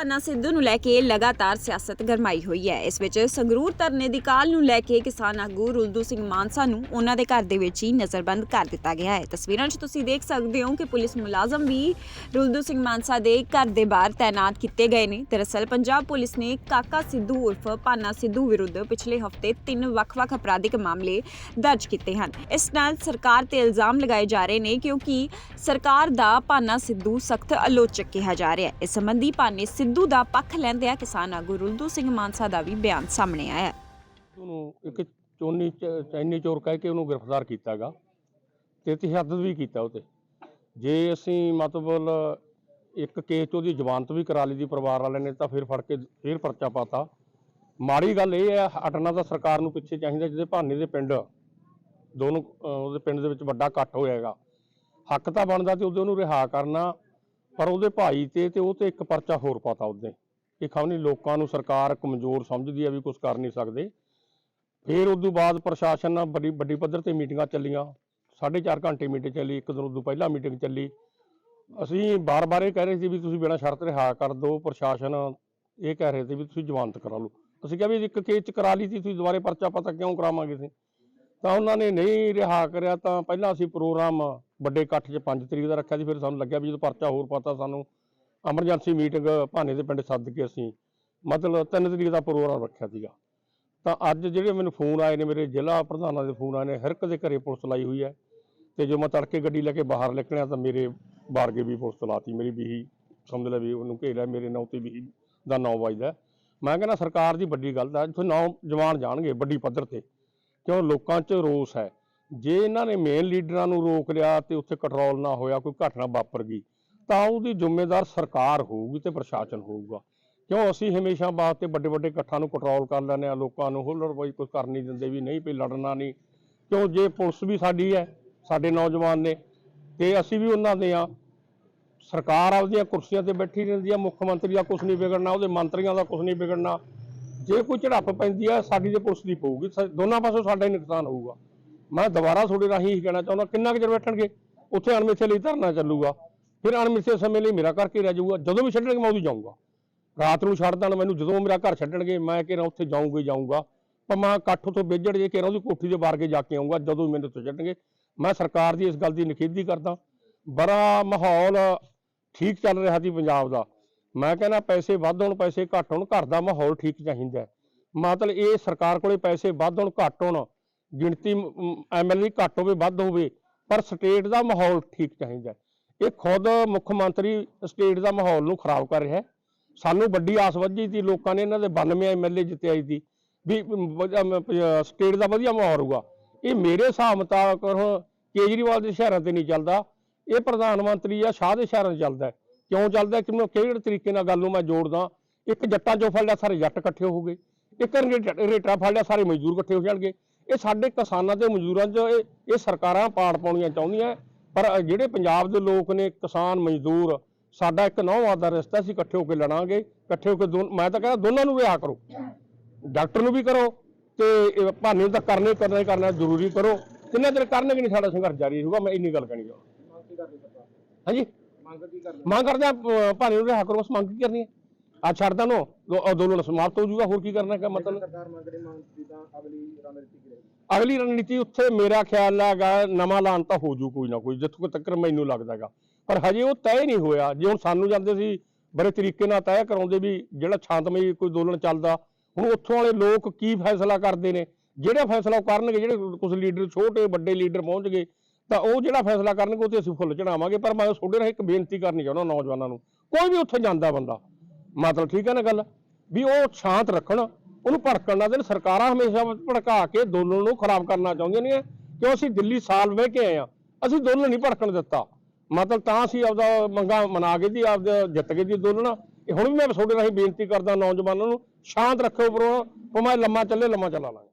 ਭਾਨਾ ਸਿੱਧੂ ਨੂੰ ਲੈ ਕੇ ਲਗਾਤਾਰ ਸਿਆਸਤ ਗਰਮਾਈ ਹੋਈ ਹੈ। ਇਸ ਵਿੱਚ ਸੰਗਰੂਰ ਧਰਨੇ ਦੀ ਕਾਲ ਨੂੰ ਲੈ ਕੇ ਕਿਸਾਨ ਆਗੂ ਰੁਲਦੂ ਸਿੰਘ ਮਾਨਸਾ ਨੂੰ ਉਹਨਾਂ ਦੇ ਘਰ ਦੇ ਵਿੱਚ ਹੀ ਨਜ਼ਰਬੰਦ ਕਰ ਦਿੱਤਾ ਗਿਆ ਹੈ। ਤਸਵੀਰਾਂ 'ਚ ਤੁਸੀਂ ਦੇਖ ਸਕਦੇ ਹੋ ਕਿ ਪੁਲਿਸ ਮੁਲਾਜ਼ਮ ਵੀ ਰੁਲਦੂ ਸਿੰਘ ਮਾਨਸਾ ਦੇ ਘਰ ਦੇ ਬਾਹਰ ਤਾਇਨਾਤ ਕੀਤੇ ਗਏ ਨੇ। ਦਰਅਸਲ ਪੰਜਾਬ ਪੁਲਿਸ ਨੇ ਕਾਕਾ ਸਿੱਧੂ ਉਰਫ ਭਾਨਾ ਸਿੱਧੂ ਵਿਰੁੱਧ ਪਿਛਲੇ ਹਫ਼ਤੇ ਤਿੰਨ ਵੱਖ-ਵੱਖ ਅਪਰਾਧਿਕ ਮਾਮਲੇ ਦਰਜ ਕੀਤੇ ਹਨ। ਇਸ ਨਾਲ ਸਰਕਾਰ ਤੇ ਇਲਜ਼ਾਮ ਲਗਾਏ ਜਾ ਰਹੇ ਨੇ ਕਿਉਂਕਿ ਸਰਕਾਰ ਦਾ ਭਾਨਾ ਸਿੱਧੂ ਸਖਤ ਆਲੋਚਕ ਕਿਹਾ ਜਾ ਰਿਹਾ ਹੈ। ਇਸ ਸੰਬੰਧੀ ਭਾਨੇ ਸਿੱਧੂ ਦਾ ਪੱਖ ਲੈਂਦਿਆਂ ਕਿਸਾਨ ਆਗੂ ਰੁਲਦੂ ਸਿੰਘ ਮਾਨਸਾ ਦਾ ਵੀ ਬਿਆਨ ਸਾਹਮਣੇ ਆਇਆ ਉਹਨੂੰ ਇੱਕ ਚੋਨੀ ਚੈਨੀ ਚੋਰ ਕਹਿ ਕੇ ਉਹਨੂੰ ਗ੍ਰਿਫਤਾਰ ਕੀਤਾਗਾ ਤੇ ਤਸ਼ੱਦਦ ਵੀ ਕੀਤਾ ਉਹ ਜੇ ਅਸੀਂ ਮਤਲਬ ਇੱਕ ਕੇਸ 'ਚ ਉਹਦੀ ਜ਼ਮਾਨਤ ਵੀ ਕਰਾ ਲਈ ਦੀ ਪਰਿਵਾਰ ਵਾਲਿਆਂ ਨੇ ਤਾਂ ਫਿਰ ਫੜ ਕੇ ਫਿਰ ਪਰਚਾ ਪਾਤਾ। ਮਾੜੀ ਗੱਲ ਇਹ ਹੈ, ਹਟਣਾ ਤਾਂ ਸਰਕਾਰ ਨੂੰ ਪਿੱਛੇ ਚਾਹੀਦਾ ਜਿਹਦੇ ਭਾਨੇ ਦੇ ਪਿੰਡ, ਦੋਨੋਂ ਉਹਦੇ ਪਿੰਡ ਦੇ ਵਿੱਚ ਵੱਡਾ ਇਕੱਠ ਹੋਇਆ ਹੋਇਆਗਾ ਹੱਕ ਤਾਂ ਬਣਦਾ ਤੇ ਉਹਦੇ ਉਹਨੂੰ ਰਿਹਾ ਕਰਨਾ। ਪਰ ਉਹਦੇ ਭਾਈ ਤੇ ਤੇ ਉਹ ਤੇ ਇੱਕ ਪਰਚਾ ਹੋਰ ਪਾਤਾ ਉਹਦੇ। ਇਹ ਖਮਨੀ ਲੋਕਾਂ ਨੂੰ ਸਰਕਾਰ ਕਮਜ਼ੋਰ ਸਮਝਦੀ ਆ ਵੀ ਕੁਝ ਕਰ ਨਹੀਂ ਸਕਦੇ। ਫਿਰ ਉਸ ਤੋਂ ਬਾਅਦ ਪ੍ਰਸ਼ਾਸਨ ਨਾਲ ਵੱਡੀ ਵੱਡੀ ਪੱਧਰ ਤੇ ਮੀਟਿੰਗਾਂ ਚੱਲੀਆਂ। 4.5 ਘੰਟੇ ਮੀਟਿੰਗ ਚੱਲੀ, ਇੱਕ ਦਿਨ ਉਦੋਂ ਪਹਿਲਾਂ ਮੀਟਿੰਗ ਚੱਲੀ। ਅਸੀਂ ਬਾਰ-ਬਾਰ ਇਹ ਕਹਿ ਰਹੇ ਸੀ ਵੀ ਤੁਸੀਂ ਬਿਨਾਂ ਸ਼ਰਤ ਰਿਹਾ ਕਰ ਦਿਓ, ਪ੍ਰਸ਼ਾਸਨ ਇਹ ਕਹਿ ਰਹੇ ਸੀ ਵੀ ਤੁਸੀਂ ਜ਼ਮਾਨਤ ਕਰਾ ਲਓ। ਅਸੀਂ ਕਿਹਾ ਵੀ ਇੱਕ ਕੇਸ ਚ ਕਰਾ ਲਈ ਸੀ, ਤੁਸੀਂ ਦੁਬਾਰੇ ਪਰਚਾ ਪਤਾ ਕਿਉਂ ਕਰਾਵਾਂਗੇ ਅਸੀਂ? ਤਾਂ ਉਹਨਾਂ ਨੇ ਨਹੀਂ ਰਿਹਾ ਕਰਿਆ, ਤਾਂ ਪਹਿਲਾਂ ਅਸੀਂ ਪ੍ਰੋਗਰਾਮ ਵੱਡੇ ਇਕੱਠ 'ਚ 5 ਤਰੀਕ ਦਾ ਰੱਖਿਆ ਸੀ, ਫਿਰ ਸਾਨੂੰ ਲੱਗਿਆ ਵੀ ਜਦੋਂ ਪਰਚਾ ਹੋਰ ਪਤਾ, ਸਾਨੂੰ ਐਮਰਜੈਂਸੀ ਮੀਟਿੰਗ ਭਾਨੇ ਦੇ ਪਿੰਡ ਸੱਦ ਕੇ ਅਸੀਂ ਮਤਲਬ 3 ਤਰੀਕ ਦਾ ਪ੍ਰੋਗਰਾਮ ਰੱਖਿਆ ਸੀਗਾ। ਤਾਂ ਅੱਜ ਜਿਹੜੇ ਮੈਨੂੰ ਫੋਨ ਆਏ ਨੇ, ਮੇਰੇ ਜ਼ਿਲ੍ਹਾ ਪ੍ਰਧਾਨਾਂ ਦੇ ਫੋਨ ਆਏ ਨੇ, ਹਰ ਇੱਕ ਦੇ ਘਰੇ ਪੁਲਿਸ ਲਾਈ ਹੋਈ ਹੈ ਤੇ ਜੋ ਮੈਂ ਤੜਕੇ ਗੱਡੀ ਲੈ ਕੇ ਬਾਹਰ ਨਿਕਲਿਆ ਤਾਂ ਮੇਰੇ ਬਾਰਗੇ ਵੀ ਪੁਲਿਸ ਲਾਤੀ, ਮੇਰੀ ਬੀਹੀ ਸਮਝ ਲੈ ਵੀ ਉਹਨੂੰ ਘੇਰਿਆ, ਮੇਰੇ ਨਾਂ ਤੇ ਵੀ ਦਾ ਨਾਂ ਵੱਜਦਾ ਮੈਂ ਕਹਿੰਦਾ ਸਰਕਾਰ ਦੀ ਵੱਡੀ ਗੱਲ ਦਾ ਇੱਥੋਂ ਨੌਜਵਾਨ ਜਾਣਗੇ ਵੱਡੀ ਪੱਧਰ ਤੇ, ਕਿਉਂ ਲੋਕਾਂ 'ਚ ਰੋਸ ਹੈ? ਜੇ ਇਹਨਾਂ ਨੇ ਮੇਨ ਲੀਡਰਾਂ ਨੂੰ ਰੋਕ ਲਿਆ ਤੇ ਉੱਥੇ ਕੰਟਰੋਲ ਨਾ ਹੋਇਆ, ਕੋਈ ਘਟਨਾ ਵਾਪਰ ਗਈ, ਤਾਂ ਉਹਦੀ ਜ਼ਿੰਮੇਦਾਰ ਸਰਕਾਰ ਹੋਊਗੀ ਤੇ ਪ੍ਰਸ਼ਾਸਨ ਹੋਊਗਾ। ਕਿਉਂ? ਅਸੀਂ ਹਮੇਸ਼ਾ ਵਾਸਤੇ ਵੱਡੇ ਵੱਡੇ ਇਕੱਠਾਂ ਨੂੰ ਕੰਟਰੋਲ ਕਰ ਲੈਂਦੇ ਆ ਲੋਕਾਂ ਨੂੰ ਹੁੱਲੜ ਬਈ ਕੁਝ ਕਰ ਨਹੀਂ ਦਿੰਦੇ ਵੀ ਨਹੀਂ ਵੀ ਲੜਨਾ ਨਹੀਂ। ਕਿਉਂ? ਜੇ ਪੁਲਿਸ ਵੀ ਸਾਡੀ ਹੈ, ਸਾਡੇ ਨੌਜਵਾਨ ਨੇ, ਤੇ ਅਸੀਂ ਵੀ ਉਹਨਾਂ ਦੇ ਆ ਸਰਕਾਰ ਆਪਦੀਆਂ ਕੁਰਸੀਆਂ ਤੇ ਬੈਠੀ ਰਹਿੰਦੀ ਆ ਮੁੱਖ ਮੰਤਰੀ ਦਾ ਕੁਝ ਨਹੀਂ ਵਿਗੜਨਾ, ਉਹਦੇ ਮੰਤਰੀਆਂ ਦਾ ਕੁਝ ਨਹੀਂ ਵਿਗੜਨਾ। ਜੇ ਕੋਈ ਝੜਪ ਪੈਂਦੀ ਆ ਸਾਡੀ ਤੇ ਪੁਲਿਸ ਦੀ ਪਊਗੀ, ਸਾ- ਦੋਨਾਂ ਪਾਸੋਂ ਸਾਡਾ ਹੀ ਨੁਕਸਾਨ ਹੋਊਗਾ। ਮੈਂ ਦੁਬਾਰਾ ਤੁਹਾਡੇ ਰਾਹੀਂ ਹੀ ਕਹਿਣਾ ਚਾਹੁੰਦਾ, ਕਿੰਨਾ ਕੁ ਚਿਰ ਬੈਠਣਗੇ? ਉੱਥੇ ਅਣਮਿੱਥੇ ਲਈ ਧਰਨਾ ਚੱਲੂਗਾ। ਫਿਰ ਅਣਮਿੱਥੇ ਸਮੇਂ ਲਈ ਮੇਰਾ ਕਰਕੇ ਰਹਿ ਜਾਊਗਾ, ਜਦੋਂ ਵੀ ਛੱਡਣਗੇ ਮੈਂ ਉਦੋਂ ਜਾਊਂਗਾ। ਰਾਤ ਨੂੰ ਛੱਡ ਦੇਣ ਮੈਨੂੰ, ਜਦੋਂ ਮੇਰਾ ਘਰ ਛੱਡਣਗੇ, ਮੈਂ ਕਿਹਾ ਉੱਥੇ ਜਾਊਂਗਾ ਜਾਊਂਗਾ। ਪਰ ਮੈਂ ਇਕੱਠ ਤੋਂ ਵਿਜੜ ਜੇ ਕਿਹਾ ਉਹਦੀ ਕੋਠੀ ਦੇ ਬਾਹਰ ਕੇ ਜਾ ਕੇ ਆਊਂਗਾ, ਜਦੋਂ ਵੀ ਮੈਨੂੰ ਉੱਥੇ ਛੱਡਣਗੇ। ਮੈਂ ਸਰਕਾਰ ਦੀ ਇਸ ਗੱਲ ਦੀ ਨਿਖੇਧੀ ਕਰਦਾ। ਬੜਾ ਮਾਹੌਲ ਠੀਕ ਚੱਲ ਰਿਹਾ ਸੀ ਪੰਜਾਬ ਦਾ। ਮੈਂ ਕਹਿੰਦਾ ਪੈਸੇ ਵੱਧ ਹੋਣ, ਪੈਸੇ ਘੱਟ ਹੋਣ, ਘਰ ਦਾ ਮਾਹੌਲ ਠੀਕ ਚਾਹੀਦਾ। ਮਤਲਬ ਇਹ ਸਰਕਾਰ ਕੋਲੇ ਪੈਸੇ ਵੱਧ ਹੋਣ, ਘੱਟ ਹੋਣ ਗਿਣਤੀ ਐਮਐਲਏ ਘੱਟ ਹੋਵੇ, ਵੱਧ ਹੋਵੇ, ਪਰ ਸਟੇਟ ਦਾ ਮਾਹੌਲ ਠੀਕ ਚਾਹੀਦਾ ਇਹ ਖੁਦ ਮੁੱਖ ਮੰਤਰੀ ਸਟੇਟ ਦਾ ਮਾਹੌਲ ਨੂੰ ਖਰਾਬ ਕਰ ਰਿਹਾ ਸਾਨੂੰ ਵੱਡੀ ਆਸ ਵੱਜੀ ਸੀ, ਲੋਕਾਂ ਨੇ ਇਹਨਾਂ ਦੇ 92 ਐਮਐਲਏ ਜਿੱਤੇ ਸੀ, ਵੀ ਸਟੇਟ ਦਾ ਵਧੀਆ ਮਾਹੌਲ ਹੋਊਗਾ। ਇਹ ਮੇਰੇ ਹਿਸਾਬ ਮੁਤਾਬਕ ਹੁਣ ਕੇਜਰੀਵਾਲ ਦੇ ਸ਼ਹਿਰਾਂ ਤੇ ਨਹੀਂ ਚੱਲਦਾ। ਇਹ ਪ੍ਰਧਾਨ ਮੰਤਰੀ ਆ ਸ਼ਾਹ ਦੇ ਸ਼ਹਿਰਾਂ 'ਚ ਚੱਲਦਾ ਕਿਉਂ ਚੱਲਦਾ ਕਿ ਮੈਂ ਕਿਹੜੇ ਤਰੀਕੇ ਨਾਲ ਗੱਲ ਨੂੰ ਮੈਂ ਜੋੜਦਾ? ਇੱਕ ਜੱਟਾਂ ਚੋਂ ਫੜ ਲਿਆ ਸਾਰੇ ਜੱਟ ਇਕੱਠੇ ਹੋ ਗਏ। ਇੱਕ ਰੇਟਾ ਰੇਟਾ ਫੜ ਲਿਆ ਸਾਰੇ ਮਜ਼ਦੂਰ ਇਕੱਠੇ ਹੋ ਜਾਣਗੇ। ਇਹ ਸਾਡੇ ਕਿਸਾਨਾਂ ਤੇ ਮਜ਼ਦੂਰਾਂ 'ਚ ਇਹ ਇਹ ਸਰਕਾਰਾਂ ਪਾੜ ਪਾਉਣੀਆਂ ਚਾਹੁੰਦੀਆਂ। ਪਰ ਜਿਹੜੇ ਪੰਜਾਬ ਦੇ ਲੋਕ ਨੇ ਕਿਸਾਨ ਮਜ਼ਦੂਰ ਸਾਡਾ ਇੱਕ ਨੌਵਾਂ ਦਾ ਰਿਸ਼ਤਾ ਸੀ ਇਕੱਠੇ ਹੋ ਕੇ ਲੜਾਂਗੇ ਇਕੱਠੇ ਹੋ ਕੇ ਮੈਂ ਤਾਂ ਕਹਿੰਦਾ ਦੋਨਾਂ ਨੂੰ ਰਿਹਾ ਕਰੋ। ਡਾਕਟਰ ਨੂੰ ਵੀ ਕਰੋ ਤੇ ਭਾਨੇ ਤਾਂ ਕਰਨੇ ਕਰਨਾ ਕਰਨਾ ਜ਼ਰੂਰੀ ਕਰੋ। ਕਿੰਨਾ ਚਿਰ ਕਰਨਗੇ ਨਹੀਂ ਸਾਡਾ ਸੰਘਰਸ਼ ਜਾਰੀ ਰਹੂਗਾ ਮੈਂ ਇੰਨੀ ਗੱਲ ਕਹਿਣੀ ਚਾਹੁੰਦਾ ਹਾਂਜੀ? ਮੰਗ ਕਰਦੇ? ਆ ਭਾਨੇ ਨੂੰ ਰਿਹਾ ਕਰੋ ਬਸ ਮੰਗ ਕੀ ਕਰਨੀ ਹੈ ਆ ਛੱਡਦਾ ਨੂੰ ਅੰਦੋਲਨ ਸਮਾਪਤ ਹੋ ਜਾਊਗਾ। ਹੋਰ ਕੀ ਕਰਨਾ ਹੈ ਮਤਲਬ? ਮੰਗ ਰਣਨੀਤੀ ਕੀ ਰਹੇਗੀ? ਅਗਲੀ ਰਣਨੀਤੀ ਉੱਥੇ ਮੇਰਾ ਖਿਆਲ ਹੈਗਾ ਨਵਾਂ ਐਲਾਨ ਤਾਂ ਹੋ ਜੂ ਕੋਈ ਨਾ ਕੋਈ ਜਿੱਥੋਂ ਤੱਕ ਮੈਨੂੰ ਲੱਗਦਾ ਹੈਗਾ। ਪਰ ਹਜੇ ਉਹ ਤੈਅ ਨਹੀਂ ਹੋਇਆ। ਜੇ ਹੁਣ ਸਾਨੂੰ ਜਾਂਦੇ ਸੀ ਬੜੇ ਤਰੀਕੇ ਨਾਲ ਤੈਅ ਕਰਾਉਂਦੇ ਵੀ ਜਿਹੜਾ ਸ਼ਾਂਤਮਈ ਕੋਈ ਅੰਦੋਲਨ ਚੱਲਦਾ ਹੁਣ ਉੱਥੋਂ ਵਾਲੇ ਲੋਕ ਕੀ ਫੈਸਲਾ ਕਰਦੇ ਨੇ? ਜਿਹੜਾ ਫੈਸਲਾ ਉਹ ਕਰਨਗੇ ਜਿਹੜੇ ਕੁਝ ਲੀਡਰ ਛੋਟੇ ਵੱਡੇ ਲੀਡਰ ਪਹੁੰਚ ਗਏ ਤਾਂ ਉਹ ਜਿਹੜਾ ਫੈਸਲਾ ਕਰਨਗੇ ਉਹ ਤੇ ਅਸੀਂ ਫੁੱਲ ਚੜਾਵਾਂਗੇ। ਪਰ ਮੈਂ ਤੁਹਾਡੇ ਨਾਲ ਇੱਕ ਬੇਨਤੀ ਕਰਨੀ ਚਾਹੁੰਦਾ ਨੌਜਵਾਨਾਂ ਨੂੰ। ਕੋਈ ਵੀ ਉੱਥੇ ਜਾਂਦਾ ਬੰਦਾ ਮਤਲਬ ਠੀਕ ਹੈ ਨਾ ਗੱਲ? ਵੀ ਉਹ ਸ਼ਾਂਤ ਰੱਖਣ, ਉਹਨੂੰ ਭੜਕਣ ਨਾ ਦੇਣ। ਸਰਕਾਰਾਂ ਹਮੇਸ਼ਾ ਭੜਕਾ ਕੇ ਅੰਦੋਲਨ ਨੂੰ ਖਰਾਬ ਕਰਨਾ ਚਾਹੁੰਦੀਆਂ ਨੇ। ਕਿਉਂ ਅਸੀਂ ਦਿੱਲੀ ਸਾਲ ਵਹਿ ਕੇ ਆਏ ਆ ਅਸੀਂ ਅੰਦੋਲਨ ਨਹੀਂ ਭੜਕਣ ਦਿੱਤਾ। ਮਤਲਬ ਤਾਂ ਅਸੀਂ ਆਪਦਾ ਮੰਗਾ ਮਨਾ ਕੇ ਜੀ, ਆਪਦਾ ਜਿੱਤ ਕੇ ਜੀ ਅੰਦੋਲਨ ਇਹ ਹੁਣ ਵੀ ਮੈਂ ਤੁਹਾਡੇ ਰਾਹੀਂ ਬੇਨਤੀ ਕਰਦਾ ਨੌਜਵਾਨਾਂ ਨੂੰ, ਸ਼ਾਂਤ ਰੱਖੋ ਉਪਰੋਂ ਭਾਵੇਂ ਲੰਮਾ ਚੱਲੇ, ਲੰਮਾ ਚਲਾ ਲਾਂਗੇ।